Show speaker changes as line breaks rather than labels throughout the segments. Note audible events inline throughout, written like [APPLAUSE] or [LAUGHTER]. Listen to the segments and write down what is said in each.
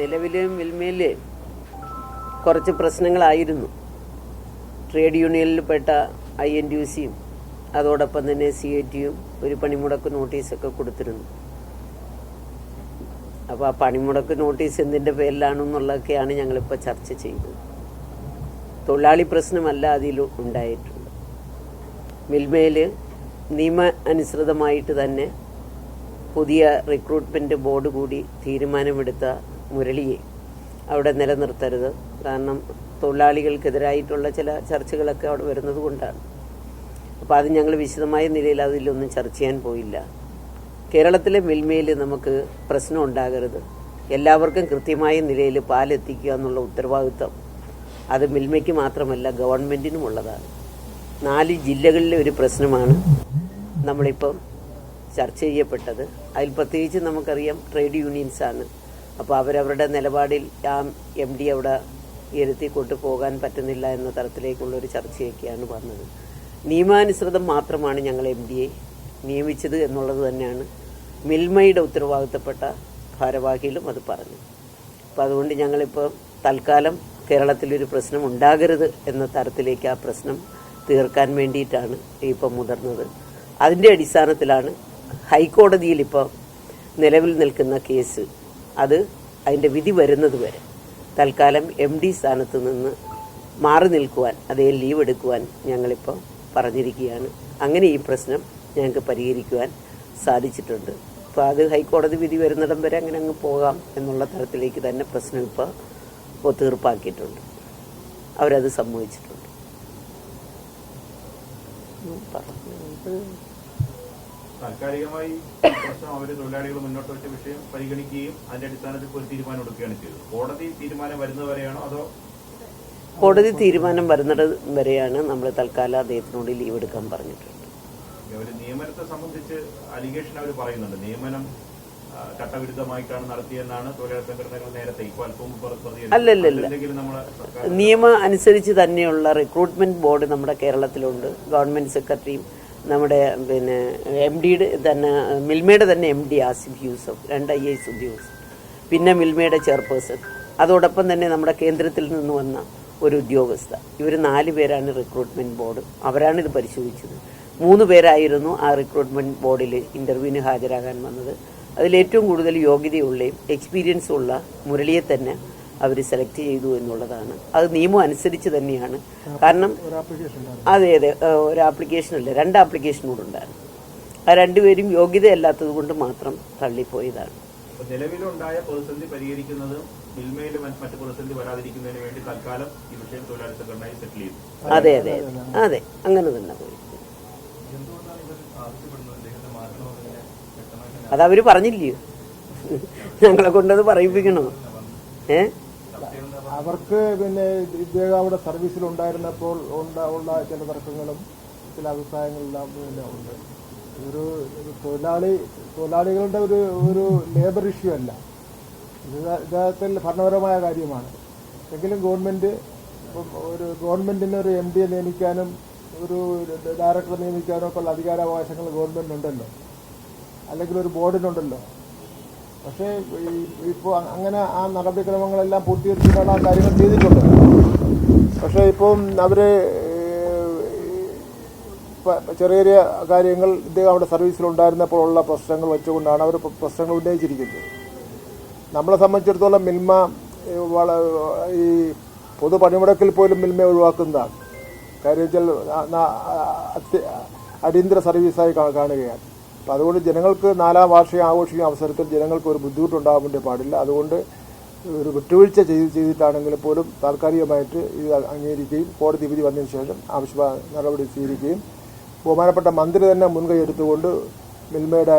നിലവിൽ വിൽമയിലെയും കുറച്ച് പ്രശ്നങ്ങളായിരുന്നു. ട്രേഡ് യൂണിയനിൽപ്പെട്ട ഐ എൻ ടി സിയും അതോടൊപ്പം തന്നെ സി ഐ ടിയും ഒരു പണിമുടക്ക് നോട്ടീസൊക്കെ കൊടുത്തിരുന്നു. അപ്പോൾ ആ പണിമുടക്ക് നോട്ടീസ് എന്തിന്റെ പേരിലാണെന്നുള്ളതൊക്കെയാണ് ഞങ്ങളിപ്പോൾ ചർച്ച ചെയ്തത്. തൊഴിലാളി പ്രശ്നമല്ല അതിൽ ഉണ്ടായിട്ടുണ്ട് മിൽമയിൽ നിയമ അനുസൃതമായിട്ട് തന്നെ പുതിയ റിക്രൂട്ട്മെന്റ് ബോർഡ് കൂടി തീരുമാനമെടുത്ത മുരളിയെ അവിടെ നിലനിർത്തരുത്. കാരണം തൊഴിലാളികൾക്കെതിരായിട്ടുള്ള ചില ചർച്ചകളൊക്കെ അവിടെ വരുന്നത് കൊണ്ടാണ്. അപ്പോൾ അത് ഞങ്ങൾ വിശദമായ നിലയിൽ അതിലൊന്നും ചർച്ച ചെയ്യാൻ പോയില്ല. കേരളത്തിലെ മിൽമയിൽ നമുക്ക് പ്രശ്നം ഉണ്ടാകരുത്. എല്ലാവർക്കും കൃത്യമായ നിലയിൽ പാലെത്തിക്കുക എന്നുള്ള ഉത്തരവാദിത്വം അത് മിൽമയ്ക്ക് മാത്രമല്ല ഗവൺമെന്റിനും ഉള്ളതാണ്. നാല് ജില്ലകളിലെ ഒരു പ്രശ്നമാണ് നമ്മളിപ്പം ചർച്ച ചെയ്യപ്പെട്ടത്. അതിൽ പ്രത്യേകിച്ച് നമുക്കറിയാം ട്രേഡ് യൂണിയൻസാണ്. അപ്പോൾ അവരവരുടെ നിലപാടിൽ ആ എം ഡി അവിടെ ഇരുത്തി കൊണ്ടുപോകാൻ പറ്റുന്നില്ല എന്ന തരത്തിലേക്കുള്ളൊരു ചർച്ചയൊക്കെയാണ് വന്നത്. നിയമാനുസൃതം മാത്രമാണ് ഞങ്ങൾ എം ഡിയെ നിയമിച്ചത് എന്നുള്ളത് തന്നെയാണ് മിൽമയുടെ ഉത്തരവാദിത്തപ്പെട്ട ഭാരവാഹിയിലും അത് പറഞ്ഞു. അപ്പോൾ അതുകൊണ്ട് ഞങ്ങളിപ്പോൾ തൽക്കാലം കേരളത്തിലൊരു പ്രശ്നം ഉണ്ടാകരുത് എന്ന തരത്തിലേക്ക് ആ പ്രശ്നം തീർക്കാൻ വേണ്ടിയിട്ടാണ് ഇപ്പം മുതിർന്നത്. അതിന്റെ അടിസ്ഥാനത്തിലാണ് ഹൈക്കോടതിയിൽ ഇപ്പോൾ നിലവിൽ നിൽക്കുന്ന കേസ് അത് അതിന്റെ വിധി വരുന്നത് വരെ. തൽക്കാലം എം ഡി സ്ഥാനത്ത് നിന്ന് മാറി നിൽക്കുവാൻ അതേ ലീവ് എടുക്കുവാൻ ഞങ്ങളിപ്പോൾ പറഞ്ഞിരിക്കുകയാണ്. അങ്ങനെ ഈ പ്രശ്നം ഞങ്ങൾക്ക് പരിഹരിക്കുവാൻ സാധിച്ചിട്ടുണ്ട്. അപ്പോൾ അത് ഹൈക്കോടതി വിധി വരുന്നിടം വരെ അങ്ങനെ അങ്ങ് പോകാം എന്നുള്ള തരത്തിലേക്ക് തന്നെ പ്രശ്നം ഇപ്പോൾ ഒത്തീർപ്പാക്കിയിട്ടുണ്ട്. അവരത് സമ്മതിച്ചിട്ടുണ്ട്. ഉം, പറഞ്ഞത്
താൽക്കാലികമായി പ്രശ്നം അവർ തൊഴിലാളികൾ മുന്നോട്ട് വെച്ച വിഷയം പരിഗണിക്കുകയും അതിന്റെ അടിസ്ഥാനത്തിൽ ഒരു തീരുമാനം എടുക്കുകയാണ് ചെയ്തത്. കോടതി തീരുമാനം വരുന്നവരെയാണോ അതോ
കോടതി തീരുമാനം വരുന്നത് വരെയാണ് നമ്മൾ തൽക്കാലം അദ്ദേഹത്തിനോട് ലീവ് എടുക്കാൻ പറഞ്ഞിട്ടുണ്ട്
നിയമനത്തെ സംബന്ധിച്ച് അലിഗേഷൻ അവർ പറയുന്നുണ്ട്. നിയമനം ചട്ടവിരുദ്ധമായിട്ടാണ് നടത്തിയെന്നാണ് തൊഴിലാളി സംഘടനകൾ നേരത്തെ ഇപ്പോൾ അല്പം
നിയമം അനുസരിച്ച് തന്നെയുള്ള റിക്രൂട്ട്മെന്റ് ബോർഡ് നമ്മുടെ കേരളത്തിലുണ്ട്. ഗവൺമെന്റ് സെക്രട്ടറിയും നമ്മുടെ പിന്നെ എം ഡിയുടെ തന്നെ മിൽമയുടെ തന്നെ എം ഡി ആസിഫ് യൂസഫ് രണ്ട് ഐ എസ് ഉദ്യോഗസ്ഥർ. പിന്നെ മിൽമയുടെ ചെയർപേഴ്സൺ. അതോടൊപ്പം തന്നെ നമ്മുടെ കേന്ദ്രത്തിൽ നിന്ന് വന്ന ഒരു ഉദ്യോഗസ്ഥ ഇവർ നാല് പേരാണ് റിക്രൂട്ട്മെന്റ് ബോർഡ്. അവരാണ് ഇത് പരിശോധിച്ചത്. മൂന്ന് പേരായിരുന്നു ആ റിക്രൂട്ട്മെന്റ് ബോർഡിൽ ഇന്റർവ്യൂവിന് ഹാജരാകാൻ വന്നത്. അതിലേറ്റവും കൂടുതൽ യോഗ്യതയുള്ളയും എക്സ്പീരിയൻസും ഉള്ള മുരളിയെ തന്നെ അവർ സെലക്ട് ചെയ്തു എന്നുള്ളതാണ്. അത് നിയമം അനുസരിച്ച് തന്നെയാണ്. കാരണം അതെ അതെ. ഒരു ആപ്ലിക്കേഷൻ അല്ല രണ്ട് ആപ്ലിക്കേഷൻ കൂടെ ഉണ്ടായിരുന്നു. ആ രണ്ടുപേരും യോഗ്യതയല്ലാത്തത് കൊണ്ട് മാത്രം തള്ളിപ്പോയതാണ്.
ഇപ്പൊ നിലവിലുണ്ടായ പ്രതിസന്ധി പരിഹരിക്കുന്നത് മിൽമയിൽ മറ്റ് പ്രതിസന്ധി വരാതിരിക്കുന്നതിന് വേണ്ടി തൽക്കാലം ഈ വിഷയം തൊഴിലാളി സംഘടനയിൽ സെറ്റിൽ ചെയ്തു.
അതെ അതെ അതെ. അങ്ങനെ തന്നെ പോയി. അതവര് പറഞ്ഞില്ലയോ? ഞങ്ങളെ കൊണ്ടത് പറയിപ്പിക്കണോ? ഏ?
അവർക്ക് പിന്നെ ഇദ്ദേഹം അവിടെ സർവീസിലുണ്ടായിരുന്നപ്പോൾ ഉണ്ട ഉള്ള ചില തർക്കങ്ങളും ചില അഭിപ്രായങ്ങളെല്ലാം പിന്നെ ഉണ്ട്. ഒരു തൊഴിലാളി തൊഴിലാളികളുടെ ഒരു ഒരു ലേബർ ഇഷ്യൂ അല്ല. ഇദ്ദേഹത്തിൽ ഭരണപരമായ കാര്യമാണ്. എങ്കിലും ഗവൺമെന്റ് ഒരു ഗവൺമെന്റിന് ഒരു എം ഡിയെ നിയമിക്കാനും ഒരു ഡയറക്ടറെ നിയമിക്കാനും ഒക്കെ ഉള്ള അധികാരാവകാശങ്ങൾ ഗവൺമെന്റിനുണ്ടല്ലോ. അല്ലെങ്കിൽ ഒരു ബോർഡിനുണ്ടല്ലോ പക്ഷേ ഇപ്പോൾ അങ്ങനെ ആ നടപടിക്രമങ്ങളെല്ലാം പൂർത്തീകരിച്ചിട്ടാണ് ആ കാര്യങ്ങൾ ചെയ്തിട്ടുണ്ട്. പക്ഷേ ഇപ്പം അവർ ചെറിയ ചെറിയ കാര്യങ്ങൾ ഇദ്ദേഹം അവിടെ സർവീസിലുണ്ടായിരുന്നപ്പോൾ ഉള്ള പ്രശ്നങ്ങൾ വെച്ചുകൊണ്ടാണ് അവർ പ്രശ്നങ്ങൾ ഉന്നയിച്ചിരിക്കുന്നത്. നമ്മളെ സംബന്ധിച്ചിടത്തോളം മിൽമ ഈ പൊതു പണിമുടക്കിൽ പോലും മിൽമ ഒഴിവാക്കുന്നതാണ്. കാര്യം വെച്ചാൽ അടിയന്തര സർവീസായി കാണുകയാണ്. അപ്പം അതുകൊണ്ട് ജനങ്ങൾക്ക് നാലാം വാർഷികം ആഘോഷിക്കുന്ന അവസരത്തിൽ ജനങ്ങൾക്ക് ഒരു ബുദ്ധിമുട്ടുണ്ടാകാൻ പാടില്ല. അതുകൊണ്ട് ഒരു വിട്ടുവീഴ്ച ചെയ്ത് ചെയ്തിട്ടാണെങ്കിൽ പോലും താൽക്കാലികമായിട്ട് ഇത് അംഗീകരിക്കുകയും കോടതി വിധി വന്നതിന് ശേഷം ആവശ്യമായ നടപടി സ്വീകരിക്കുകയും ബഹുമാനപ്പെട്ട മന്ത്രി തന്നെ മുൻകൈ എടുത്തുകൊണ്ട് മിൽമയുടെ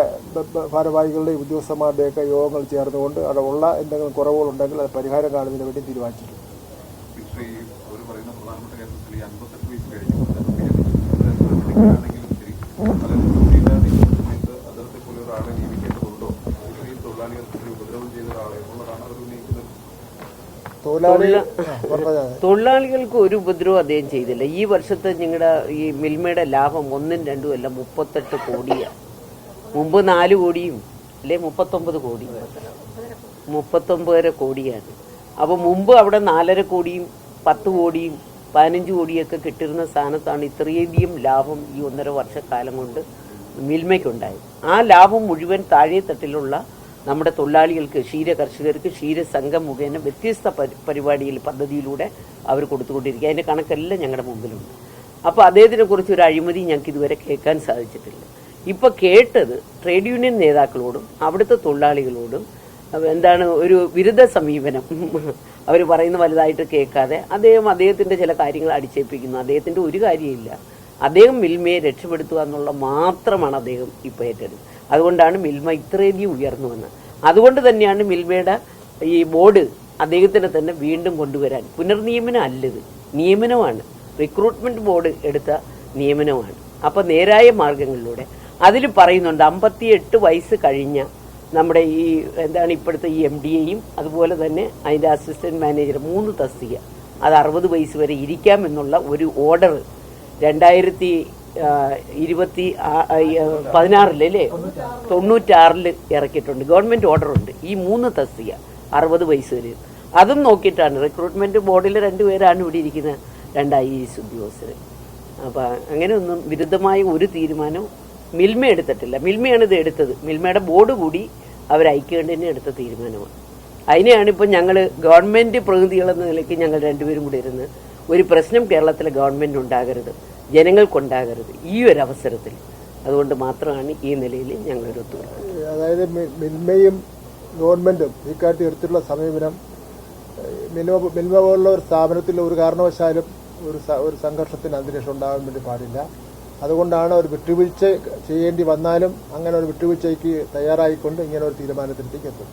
ഭാരവാഹികളുടെ ഉദ്യോഗസ്ഥന്മാരുടെയൊക്കെ യോഗങ്ങൾ ചേർന്നുകൊണ്ട് അവിടെ ഉള്ള എന്തെങ്കിലും കുറവുകളുണ്ടെങ്കിൽ അത് പരിഹാരം കാണുന്നതിന് വേണ്ടി തീരുമാനിച്ചിട്ടുണ്ട്.
ഈ ആണെങ്കിലും ശരി പലരും തൊഴിലാളി സമയത്ത് അതിർത്തി പോലെ ഒരാളെ നിയമിക്കേണ്ടതുണ്ടോ അല്ലെങ്കിൽ ഈ തൊഴിലാളികൾക്ക് ഒരു ഉപദ്രവം ചെയ്ത ഒരാളെ എന്നുള്ളതാണ് അവർ ഉന്നയിക്കുന്നത്
തൊഴിലാളി
തൊഴിലാ-
ആ, പറഞ്ഞോ.
തൊഴിലാളികൾക്ക് ഒരു ഉപദ്രവം അദ്ദേഹം ചെയ്തില്ല. ഈ വർഷത്തെ നിങ്ങളുടെ ഈ മിൽമയുടെ ലാഭം ഒന്നും രണ്ടും അല്ല മുപ്പത്തെട്ട് കോടിയാണ് മുമ്പ് നാല് കോടിയും അല്ലെ മുപ്പത്തൊമ്പത് കോടി മുപ്പത്തൊമ്പതര കോടിയാണ്. അപ്പോൾ മുമ്പ് അവിടെ നാലര കോടിയും പത്ത് കോടിയും പതിനഞ്ച് കോടിയൊക്കെ കിട്ടിരുന്ന സ്ഥാനത്താണ് ഇത്രയധികം ലാഭം ഈ ഒന്നര വർഷക്കാലം കൊണ്ട് മിൽമയ്ക്കുണ്ടായത്. ആ ലാഭം മുഴുവൻ താഴെ തട്ടിലുള്ള നമ്മുടെ തൊഴിലാളികൾക്ക് ക്ഷീര കർഷകർക്ക് ക്ഷീരസംഘം മുഖേന വ്യത്യസ്ത പരി- പരിപാടിയിൽ പദ്ധതിയിലൂടെ അവർ കൊടുത്തുകൊണ്ടിരിക്കുക. അതിന്റെ കണക്കെല്ലാം ഞങ്ങളുടെ മുമ്പിലുണ്ട്. അപ്പോൾ അദ്ദേഹത്തിനെ കുറിച്ച് ഒരു അഴിമതി ഞങ്ങൾക്ക് ഇതുവരെ കേൾക്കാൻ സാധിച്ചിട്ടില്ല. ഇപ്പോൾ കേട്ടത് ട്രേഡ് യൂണിയൻ നേതാക്കളോടും അവിടുത്തെ തൊഴിലാളികളോടും എന്താണ് ഒരു വിരുദ്ധ സമീപനം [LAUGHS] അവർ പറയുന്ന വലുതായിട്ട് കേൾക്കാതെ അദ്ദേഹം അദ്ദേഹത്തിന്റെ ചില കാര്യങ്ങൾ അടിച്ചേൽപ്പിക്കുന്നു. അദ്ദേഹത്തിന്റെ ഒരു കാര്യമില്ല. അദ്ദേഹം മിൽമയെ രക്ഷപ്പെടുത്തുക എന്നുള്ള മാത്രമാണ് അദ്ദേഹം ഇപ്പോൾ ഏറ്റെടുത്തത്. അതുകൊണ്ടാണ് മിൽമ ഇത്രയധികം ഉയർന്നു വന്നത്. അതുകൊണ്ട് തന്നെയാണ് മിൽമയുടെ ഈ ബോർഡ് അദ്ദേഹത്തിനെ തന്നെ വീണ്ടും കൊണ്ടുവരാൻ. പുനർനിയമനം അല്ലത് നിയമനമാണ്. റിക്രൂട്ട്മെന്റ് ബോർഡ് എടുത്ത നിയമനമാണ്. അപ്പോൾ നേരായ മാർഗങ്ങളിലൂടെ. അതിൽ പറയുന്നുണ്ട് അമ്പത്തിയെട്ട് വയസ്സ് കഴിഞ്ഞ നമ്മുടെ ഈ എന്താണ് ഇപ്പോഴത്തെ ഈ എം ഡി എയും അതുപോലെ തന്നെ അതിന്റെ അസിസ്റ്റന്റ് മാനേജർ മൂന്ന് തസ്തിക. അത് അറുപത് വയസ്സ് വരെ ഇരിക്കാമെന്നുള്ള ഒരു ഓർഡർ രണ്ടായിരത്തി ഇരുപത്തി പതിനാറിൽ അല്ലേ? തൊണ്ണൂറ്റാറിൽ ഇറക്കിയിട്ടുണ്ട്. ഗവൺമെന്റ് ഓർഡർ ഉണ്ട് ഈ മൂന്ന് തസ്തിക അറുപത് വയസ്സ് വരെ അതും നോക്കിയിട്ടാണ്. റിക്രൂട്ട്മെന്റ് ബോർഡിൽ രണ്ട് രണ്ടുപേരാണ് ഇവിടെ ഇരിക്കുന്ന. രണ്ട് ഐ എസ് ഉദ്യോഗസ്ഥർ അപ്പോൾ അങ്ങനെയൊന്നും വിരുദ്ധമായ ഒരു തീരുമാനവും മിൽമ എടുത്തിട്ടില്ല. മിൽമയാണ് ഇത് എടുത്തത്. മിൽമയുടെ ബോർഡ് കൂടി അവർ ഐക്യകണ്ഠനെ എടുത്ത തീരുമാനമാണ്. അതിനെയാണ് ഇപ്പം ഞങ്ങൾ ഗവൺമെന്റ് പ്രതിനിധികളെന്ന നിലയ്ക്ക് ഞങ്ങൾ രണ്ടുപേരും കൂടി ഇരുന്ന് ഒരു പ്രശ്നം കേരളത്തിലെ ഗവൺമെന്റ് ഉണ്ടാകരുത് ജനങ്ങൾക്കുണ്ടാകരുത് ഈ ഒരു അവസരത്തിൽ അതുകൊണ്ട് മാത്രമാണ് ഈ നിലയിൽ ഞങ്ങളൊരു
അതായത് മിൽമയും ഗവൺമെന്റും ഇക്കാട്ടി എടുത്തിട്ടുള്ള സമീപനം മിൽമ മിൽമ പോലുള്ള ഒരു സ്ഥാപനത്തിൽ ഒരു കാരണവശാലും ഒരു ഒരു സംഘർഷത്തിന് അന്തരീക്ഷം ഉണ്ടാകാൻ വേണ്ടി പാടില്ല. അതുകൊണ്ടാണ് ഒരു വിട്ടുവീഴ്ച ചെയ്യേണ്ടി വന്നാലും അങ്ങനെ ഒരു വിട്ടുവീഴ്ചയ്ക്ക് തയ്യാറായിക്കൊണ്ട് ഇങ്ങനെ ഒരു തീരുമാനത്തിലേക്ക് എത്തും